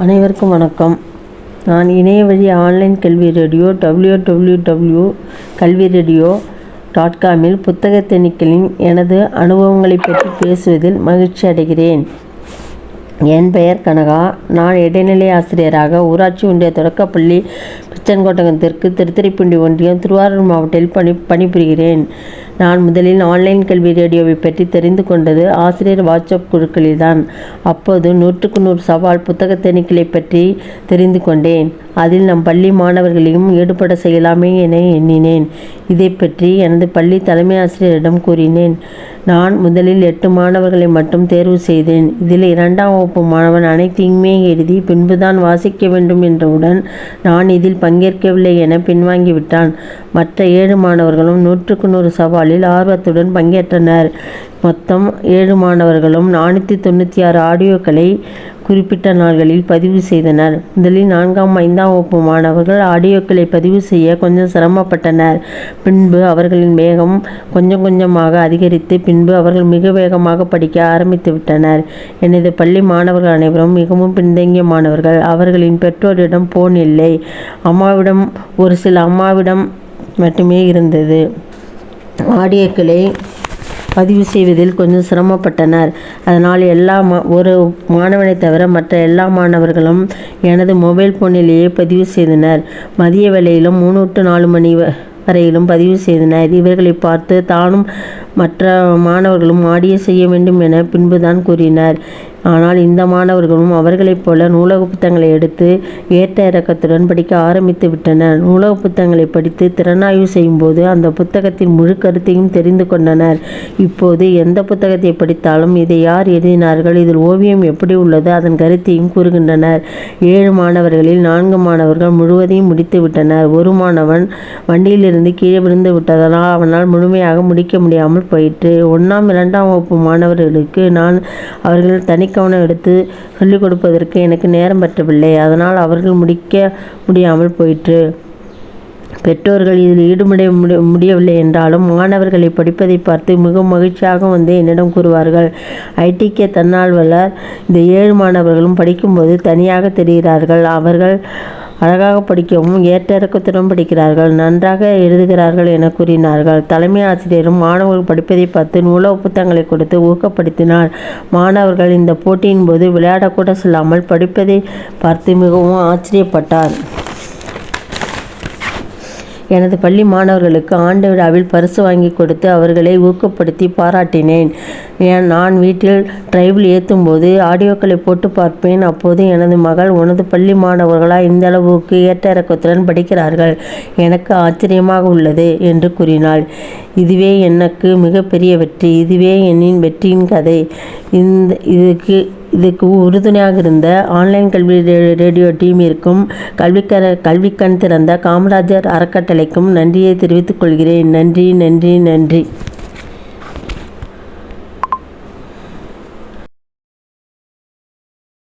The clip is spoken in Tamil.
அனைவருக்கும் வணக்கம். நான் இணைய வழி ஆன்லைன் கல்வி ரேடியோ டபிள்யூ டபிள்யூ டபிள்யூ கல்வி ரேடியோ டாட் காமில் புத்தக தேனீக்களின் எனது அனுபவங்களைப் பற்றி பேசுவதில் மகிழ்ச்சி அடைகிறேன். என் பெயர் கனகா. நான் இடைநிலை ஆசிரியராக ஊராட்சி ஒன்றிய தொடக்கப்பள்ளி பிச்சன்கோட்டகம் தெற்கு திருத்துறைப்பூண்டி ஒன்றியம் திருவாரூர் மாவட்டத்தில் பணி பணிபுரிகிறேன். நான் முதலில் ஆன்லைன் கல்வி ரேடியோவை பற்றி தெரிந்து கொண்டது ஆசிரியர் வாட்ஸ்அப் குழுக்களில்தான். அப்போது நூற்றுக்கு நூறு சவால் புத்தக தணிக்கலை பற்றி தெரிந்து கொண்டேன். அதில் நம் பள்ளி மாணவர்களையும் ஈடுபட செய்யலாமே என எண்ணினேன். இதை பற்றி எனது பள்ளி தலைமை ஆசிரியரிடம் கூறினேன். நான் முதலில் எட்டு மாணவர்களை மட்டும் தேர்வு செய்தேன். இதில் இரண்டாம் வகுப்பு மாணவன் அனைத்தையுமே எழுதி பின்புதான் வாசிக்க வேண்டும் என்றவுடன் நான் இதில் பங்கேற்கவில்லை என பின்வாங்கிவிட்டான் மற்ற ஏழு மாணவர்களும் நூற்றுக்கு நூறு சவாலில் ஆர்வத்துடன் பங்கேற்றனர். மொத்தம் ஏழு மாணவர்களும் நானூற்றி தொண்ணூற்றி ஆறு ஆடியோக்களை குறிப்பிட்ட நாள்களில் பதிவு செய்தனர். முதலில் நான்காம் ஐந்தாம் வகுப்பு மாணவர்கள் ஆடியோக்களை பதிவு செய்ய கொஞ்சம் சிரமப்பட்டனர். பின்பு அவர்களின் வேகம் கொஞ்சம் கொஞ்சமாக அதிகரித்து பின்பு அவர்கள் மிக வேகமாக படிக்க ஆரம்பித்து விட்டனர். எனது பள்ளி மாணவர்கள் அனைவரும் மிகவும் பின்தங்கிய மாணவர்கள். அவர்களின் பெற்றோரிடம் போன் இல்லை. அம்மாவிடம் ஒரு சில அம்மாவிடம் மட்டுமே இருந்தது. ஆடியோக்களை பதிவு செய்வதில் கொஞ்சம் சிரமப்பட்டனர். அதனால் எல்லா மா ஒரு மாணவனை தவிர மற்ற எல்லா மாணவர்களும் எனது மொபைல் ஃபோனிலேயே பதிவு செய்தனர். மதிய வேளையிலும் மூணு டு நாலு மணி வரையிலும் பதிவு செய்தனர். இவர்களை பார்த்து தானும் மற்ற மாணவர்களும் ஆடிய செய்ய வேண்டும் என பின்புதான் கூறினர். ஆனால் இந்த மாணவர்களும் அவர்களைப் போல நூலக புத்தகங்களை எடுத்து ஏற்ற இறக்கத்துடன் படிக்க ஆரம்பித்து விட்டனர். நூலக புத்தகங்களை படித்து திறனாய்வு செய்யும்போது அந்த புத்தகத்தின் முழு கருத்தையும் தெரிந்து கொண்டனர். இப்போது எந்த புத்தகத்தை படித்தாலும் இதை யார் எழுதினார்கள் இதில் ஓவியம் எப்படி உள்ளது அதன் கருத்தையும் கூறுகின்றனர். ஏழு மாணவர்களில் நான்கு மாணவர்கள் முழுவதையும் முடித்து விட்டனர். ஒரு மாணவன் வண்டியிலிருந்து கீழே விழுந்து விட்டதனால் அவனால் முழுமையாக முடிக்க முடியாமல் போயிற்று ஒன்றாம் இரண்டாம் வகுப்பு மாணவர்களுக்கு நான் அவர்கள் தனிக்கவனம் கவனம் எடுத்து சொல்லிக் கொடுப்பதற்கு எனக்கு நேரம் பற்றவில்லை. அதனால் அவர்கள் முடிக்க முடியாமல் போயிற்று. பெற்றோர்கள் இதில் ஈடுபட முடியவில்லை என்றாலும் மாணவர்களை படிப்பதை பார்த்து மிகவும் மகிழ்ச்சியாக வந்து என்னிடம் கூறுவார்கள். ஐடிகே தன்னார்வலர் இந்த ஏழு மாணவர்களும் படிக்கும்போது தனியாக தெரிகிறார்கள். அவர்கள் அழகாக படிக்கவும் ஏற்ற இறக்கத்துடன் படிக்கிறார்கள் நன்றாக எழுதுகிறார்கள் என கூறினார்கள். தலைமை ஆசிரியரும் மாணவர்கள் படிப்பதை பார்த்து நூலக புத்தகங்களை கொடுத்து ஊக்கப்படுத்தினார். மாணவர்கள் இந்த போட்டியின் போது விளையாடக்கூட செல்லாமல் படிப்பதை பார்த்து மிகவும் ஆச்சரியப்பட்டார். எனது பள்ளி மாணவர்களுக்கு ஆண்டு விழாவில் பரிசு வாங்கி கொடுத்து அவர்களை ஊக்கப்படுத்தி பாராட்டினேன். நான் வீட்டில் டிரைவில் ஏற்றும்போது ஆடியோக்களை போட்டு பார்ப்பேன். அப்போது எனது மகள் உனது பள்ளி மாணவர்களா இந்த அளவுக்கு ஏற்ற இறக்கத்துடன் படிக்கிறார்கள். எனக்கு ஆச்சரியமாக உள்ளது என்று கூறினாள். இதுவே எனக்கு மிகப்பெரிய வெற்றி. இதுவே என்னின் வெற்றியின் கதை. இந்த இதுக்கு இதுக்கு உறுதுணையாக இருந்த ஆன்லைன் கல்வி ரேடியோ டீமிற்கும் கல்விக்கர கல்விக்கண் திறந்த காமராஜர் அறக்கட்டளைக்கும் நன்றியை தெரிவித்துக் கொள்கிறேன். நன்றி நன்றி நன்றி.